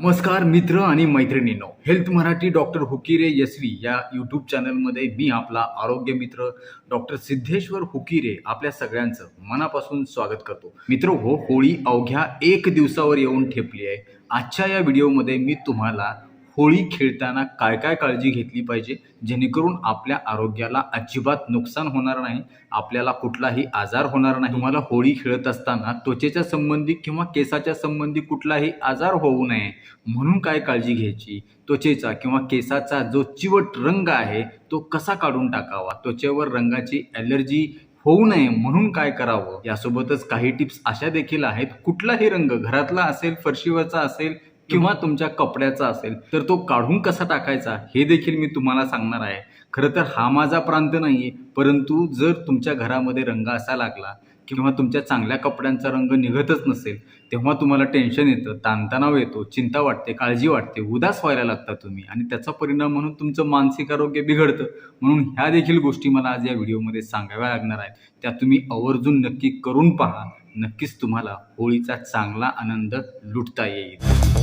नमस्कार मित्र आणि मैत्रिणींनो. हेल्थ मराठी डॉक्टर हुकिरे यस्वी या यूट्यूब चॅनलमध्ये मी आपला आरोग्य मित्र डॉक्टर सिद्धेश्वर हुकिरे आपल्या सगळ्यांचं मनापासून स्वागत करतो. मित्र हो होळी अवघ्या एक दिवसावर येऊन ठेपली आहे. आजच्या या व्हिडिओमध्ये मी तुम्हाला होळी खेळताना काय काय काळजी घेतली पाहिजे? जेणेकरून आपल्या आरोग्याला अजिबात नुकसान होणार नाही आपल्याला कुठलाही आजार होणार नाही. तुम्हाला होळी खेळत असताना त्वचेच्या संबंधी किंवा केसाच्या संबंधी कुठलाही आजार होऊ नये म्हणून काय काळजी घ्यायची? त्वचेचा किंवा केसाचा जो चिवट रंग आहे तो कसा काढून टाकावा? त्वचेवर रंगाची ॲलर्जी होऊ नये म्हणून काय करावं? यासोबतच काही टिप्स अशा देखील आहेत. कुठलाही रंग घरातला असेल फरशीवरचा असेल किंवा तुमच्या कपड्याचा असेल तर तो काढून कसा टाकायचा हे देखील मी तुम्हाला सांगणार आहे. खरं तर हा माझा प्रांत नाही आहे परंतु जर तुमच्या घरामध्ये रंग असा लागला किंवा तुमच्या चांगल्या कपड्यांचा रंग निघतच नसेल तेव्हा तुम्हाला टेन्शन येतं ताणतणाव येतो चिंता वाटते काळजी वाटते उदास व्हायला लागता तुम्ही आणि त्याचा परिणाम म्हणून तुमचं मानसिक आरोग्य बिघडतं. म्हणून ह्या देखील गोष्टी मला आज या व्हिडिओमध्ये सांगाव्या लागणार आहेत. त्या तुम्ही आवर्जून नक्की करून पहा. नक्कीच तुम्हाला होळीचा चांगला आनंद लुटता येईल.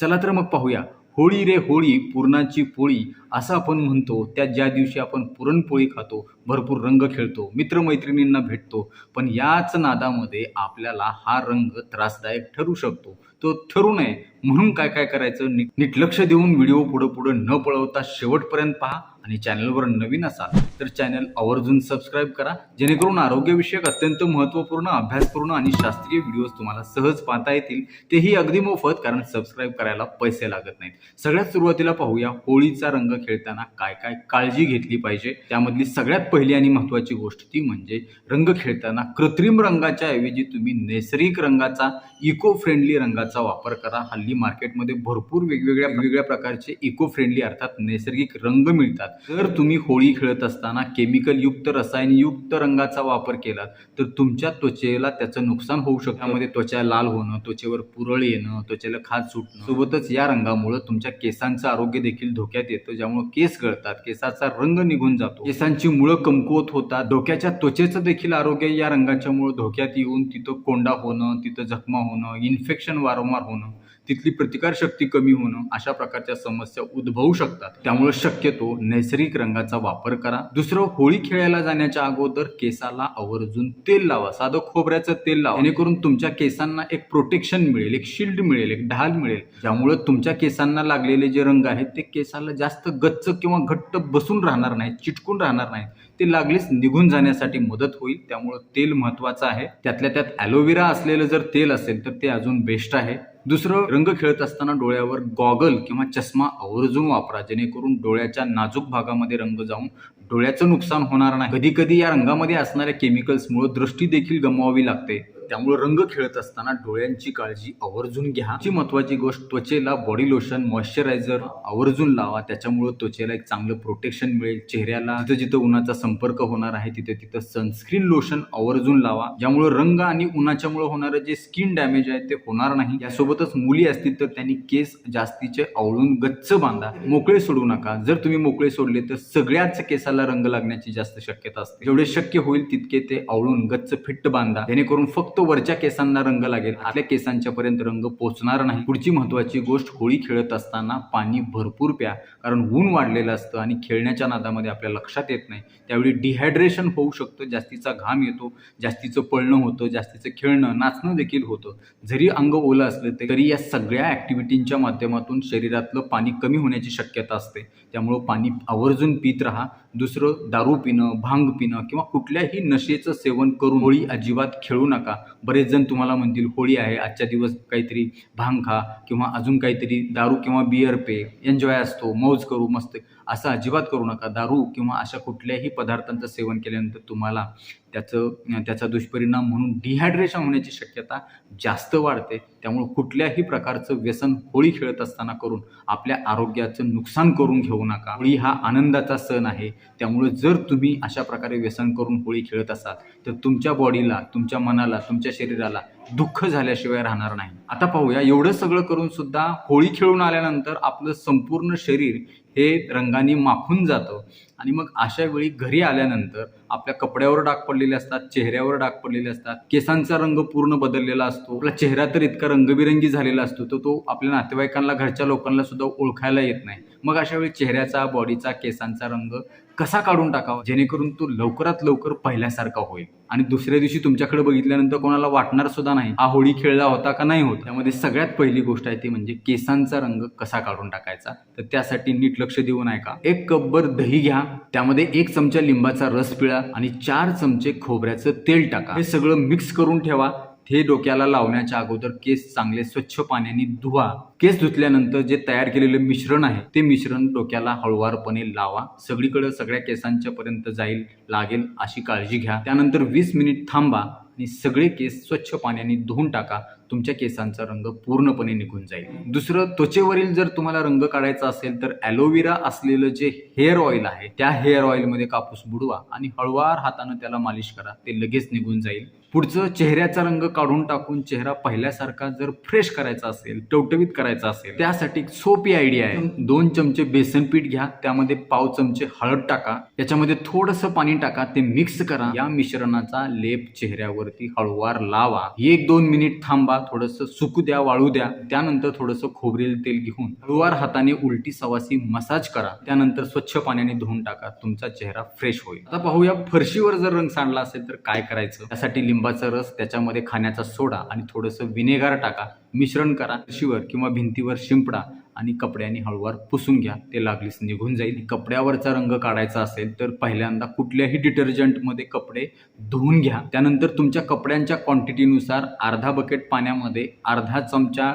चला तर मग पाहूया. होळी रे होळी पूर्णाची पोळी. असं आपण म्हणतो त्या ज्या दिवशी आपण पुरणपोळी खातो भरपूर रंग खेळतो मित्रमैत्रिणींना भेटतो पण याच नादामध्ये आपल्याला हा रंग त्रासदायक ठरू शकतो. तो ठरू नये. म्हणून काय काय करायचं? नीट नीट लक्ष देऊन व्हिडिओ पुढं पुढं न पळवता शेवटपर्यंत पहा आणि चॅनलवर नवीन असाल तर चॅनल आवर्जून सबस्क्राईब करा. जेणेकरून आरोग्यविषयक अत्यंत महत्त्वपूर्ण अभ्यासपूर्ण आणि शास्त्रीय व्हिडिओज तुम्हाला सहज पाहता येतील. तेही अगदी मोफत कारण सबस्क्राईब करायला पैसे लागत नाहीत. सगळ्यात सुरुवातीला पाहूया होळीचा रंग खेळताना काय काय काळजी घेतली पाहिजे? त्यामधली सगळ्यात पहिली आणि महत्त्वाची गोष्ट ती म्हणजे रंग खेळताना कृत्रिम रंगाच्या ऐवजी तुम्ही नैसर्गिक रंगाचा इको फ्रेंडली रंगाचा वापर करा. हल्ली मार्केटमध्ये भरपूर वेगवेगळ्या वेगवेगळ्या प्रकारचे इको फ्रेंडली अर्थात नैसर्गिक रंग मिळतात. जर तुम्ही होळी खेळत असताना केमिकल युक्त रसायनयुक्त रंगाचा वापर केला तर तुमच्या त्वचेला त्याचं नुकसान होऊ शकतं. त्यामध्ये त्वचा लाल होणं त्वचेवर पुरळ येणं त्वचेला खाज सुटणं. सोबतच या रंगामुळे तुमच्या केसांचं आरोग्य देखील धोक्यात येतं ज्यामुळे केस गळतात. केसाचा रंग निघून जातो. केसांची मुळं कमकुवत होतात. डोक्याच्या त्वचेचं देखील आरोग्य या रंगाच्यामुळे धोक्यात येऊन तिथं कोंडा होणं तिथं जखमा होणं इन्फेक्शन वारंवार होणं तिथली प्रतिकारशक्ती कमी होणं अशा प्रकारच्या समस्या उद्भवू शकतात. त्यामुळे शक्यतो नैसर्गिक रंगाचा वापर करा. दुसरं होळी खेळायला जाण्याच्या अगोदर केसाला आवर्जून तेल लावा. साधं खोबऱ्याचं तेल लावा. जेणेकरून तुमच्या केसांना एक प्रोटेक्शन मिळेल एक शिल्ड मिळेल एक ढाल मिळेल. ज्यामुळे तुमच्या केसांना लागलेले जे रंग आहेत ते केसाला जास्त गच्च किंवा घट्ट बसून राहणार नाहीत चिटकून राहणार नाहीत. ते लागलीच निघून जाण्यासाठी मदत होईल. त्यामुळं तेल महत्वाचं आहे. त्यातल्या त्यात ॲलोवेरा असलेलं जर तेल असेल तर ते अजून बेस्ट आहे. दुसरं रंग खेळत असताना डोळ्यावर गॉगल किंवा चष्मा आवर्जून वापरा जेणेकरून डोळ्याच्या नाजूक भागामध्ये रंग जाऊन डोळ्याचं नुकसान होणार नाही. कधी कधी या रंगामध्ये असणाऱ्या केमिकल्समुळे दृष्टी देखील गमवावी लागते. त्यामुळे रंग खेळत असताना डोळ्यांची काळजी आवर्जून घ्या. ही महत्वाची गोष्ट त्वचेला बॉडी लोशन मॉइश्चरायझर आवर्जून लावा. त्याच्यामुळे त्वचेला एक चांगलं प्रोटेक्शन मिळेल. चेहऱ्याला जिथं जिथं उन्हाचा संपर्क होणार आहे तिथे तिथं सनस्क्रीन लोशन आवर्जून लावा. ज्यामुळे रंग आणि उन्हाच्यामुळे होणारं जे स्किन डॅमेज आहे ते होणार नाही. यासोबतच मुली असतील तर त्यांनी केस जास्तीचे आवळून गच्च बांधा. मोकळे सोडू नका. जर तुम्ही मोकळे सोडले तर सगळ्याच केसाला रंग लागण्याची जास्त शक्यता असते. जेवढे शक्य होईल तितके ते आवळून गच्च फिट्ट बांधा. जेणेकरून फक्त वरच्या केसांना रंग लागेल. आपल्या केसांच्या पर्यंत रंग पोचणार नाही. पुढची महत्वाची गोष्ट होळी खेळत असताना पाणी भरपूर प्या. कारण ऊन वाढलेलं असतं आणि खेळण्याच्या नादामध्ये आपल्या लक्षात येत नाही. त्यावेळी डिहायड्रेशन होऊ शकतं जास्तीचा घाम येतो जास्तीचं पळणं होतं जास्तीचं खेळणं नाचणं देखील होतं. जरी अंग ओलं असलं तरी या सगळ्या ॲक्टिव्हिटींच्या माध्यमातून शरीरातलं पाणी कमी होण्याची शक्यता असते. त्यामुळं पाणी आवर्जून पित राहा. दुसरं दारू पिणं भांग पिणं किंवा कुठल्याही नशेचं सेवन करून होळी अजिबात खेळू नका. बरेच जण तुम्हाला म्हणतील होळी आहे आजच्या दिवस काहीतरी भांग खा किंवा अजून काहीतरी दारू किंवा बियर पे एन्जॉय असतो मौज करू मस्त. असं अजिबात करू नका. दारू किंवा अशा कुठल्याही पदार्थांचं सेवन केल्यानंतर तुम्हाला त्याचं त्याचा दुष्परिणाम म्हणून डिहायड्रेशन होण्याची शक्यता जास्त वाढते. त्यामुळे कुठल्याही प्रकारचं व्यसन होळी खेळत असताना करून आपल्या आरोग्याचं नुकसान करून घेऊ नका. होळी हा आनंदाचा सण आहे. त्यामुळे जर तुम्ही अशा प्रकारे व्यसन करून होळी खेळत असाल तर तुमच्या बॉडीला तुमच्या मनाला तुमच्या शरीराला दुःख झाल्याशिवाय राहणार नाही. आता पाहूया एवढं सगळं करून सुद्धा होळी खेळून आल्यानंतर आपलं संपूर्ण शरीर हे रंगाने माखून जातं. आणि मग अशा वेळी घरी आल्यानंतर आपल्या कपड्यावर डाग पडलेले असतात चेहऱ्यावर डाग पडलेले असतात केसांचा रंग पूर्ण बदललेला असतो आपला चेहरा तर इतका रंगबिरंगी झालेला असतो तर तो आपल्या नातेवाईकांना घरच्या लोकांना सुद्धा ओळखायला येत नाही. मग अशा वेळी चेहऱ्याचा बॉडीचा केसांचा रंग कसा काढून टाकावा? जेणेकरून तो लवकरात लवकर पहिल्यासारखा होईल. आणि दुसऱ्या दिवशी तुमच्याकडे बघितल्यानंतर कोणाला वाटणार सुद्धा नाही हा होळी खेळला होता का नाही होत. त्यामध्ये सगळ्यात पहिली गोष्ट आहे ती म्हणजे केसांचा रंग कसा काढून टाकायचा? तर त्यासाठी नीट लक्ष देऊ नये का एक कपभर दही घ्या त्यामध्ये एक चमचा लिंबाचा रस पिळा आणि चार चमचे खोबऱ्याचं तेल टाका. हे सगळं मिक्स करून ठेवा. हे डोक्याला लावण्याच्या अगोदर केस चांगले स्वच्छ पाण्याने धुवा. केस धुतल्यानंतर जे तयार केलेलं मिश्रण आहे ते मिश्रण डोक्याला हळुवारपणे लावा. सगळीकडे सगळ्या केसांच्या पर्यंत जाईल लागेल अशी काळजी घ्या. त्यानंतर वीस मिनिट थांबा आणि सगळे केस स्वच्छ पाण्याने धुवून टाका. तुमच्या केसांचा रंग पूर्णपणे निघून जाईल. दुसरं त्वचेवरील जर तुम्हाला रंग काढायचा असेल तर ॲलोवेरा असलेलं जे हेअर ऑइल आहे त्या हेअर ऑइलमध्ये कापूस बुडवा आणि हळवार हातानं त्याला मालिश करा. ते लगेच निघून जाईल. पुढचं चेहऱ्याचा रंग काढून टाकून चेहरा पहिल्यासारखा जर फ्रेश करायचा असेल टवटवीत करायचा असेल त्यासाठी सोपी आयडिया आहे. दोन चमचे बेसन पीठ घ्या त्यामध्ये पाव चमचे हळद टाका याच्यामध्ये थोडंसं पाणी टाका ते मिक्स करा. या मिश्रणाचा लेप चेहऱ्यावरती हळुवार लावा. एक दोन मिनिट थांबा थोडंसं सुकू द्या वाळू द्या त्यानंतर थोडंसं खोबरेल तेल घेऊन हळुवार हाताने उलटी सवासी मसाज करा. त्यानंतर स्वच्छ पाण्याने धुवून टाका तुमचा चेहरा फ्रेश होईल. आता पाहूया फरशीवर जर रंग सांडला असेल तर काय करायचं? त्यासाठी लिंबाचा रस त्याच्यामध्ये खाण्याचा सोडा आणि थोडंसं विनेगार टाका. मिश्रण करा. शिवर किंवा भिंतीवर शिंपडा आणि कपड्याने हळूवार पुसून घ्या. ते लागलीच निघून जाईल. कपड्यावरचा रंग काढायचा असेल तर पहिल्यांदा कुठल्याही डिटर्जंटमध्ये कपडे धुवून घ्या. त्यानंतर तुमच्या कपड्यांच्या क्वांटिटीनुसार अर्धा बकेट पाण्यामध्ये अर्धा चमचा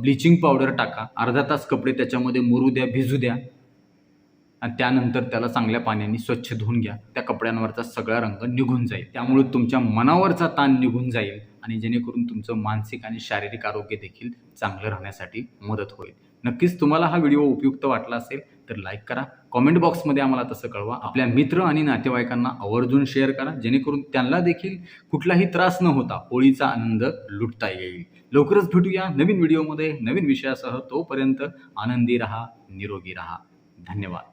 ब्लिचिंग पावडर टाका. अर्धा तास कपडे त्याच्यामध्ये मुरू द्या भिजू द्या. आणि त्यानंतर त्याला चांगल्या पाण्याने स्वच्छ धुवून घ्या. त्या कपड्यांवरचा सगळा रंग निघून जाईल. त्यामुळे तुमच्या मनावरचा ताण निघून जाईल आणि जेणेकरून तुमचं मानसिक आणि शारीरिक आरोग्य देखील चांगलं राहण्यासाठी मदत होईल. नक्कीच तुम्हाला हा व्हिडिओ उपयुक्त वाटला असेल तर लाईक करा. कॉमेंट बॉक्समध्ये आम्हाला तसं कळवा. आपल्या मित्र आणि नातेवाईकांना आवर्जून शेअर करा. जेणेकरून त्यांना देखील कुठलाही त्रास न होता होळीचा आनंद लुटता येईल. लवकरच भेटूया नवीन व्हिडिओमध्ये नवीन विषयासह. तोपर्यंत आनंदी रहा निरोगी रहा. धन्यवाद.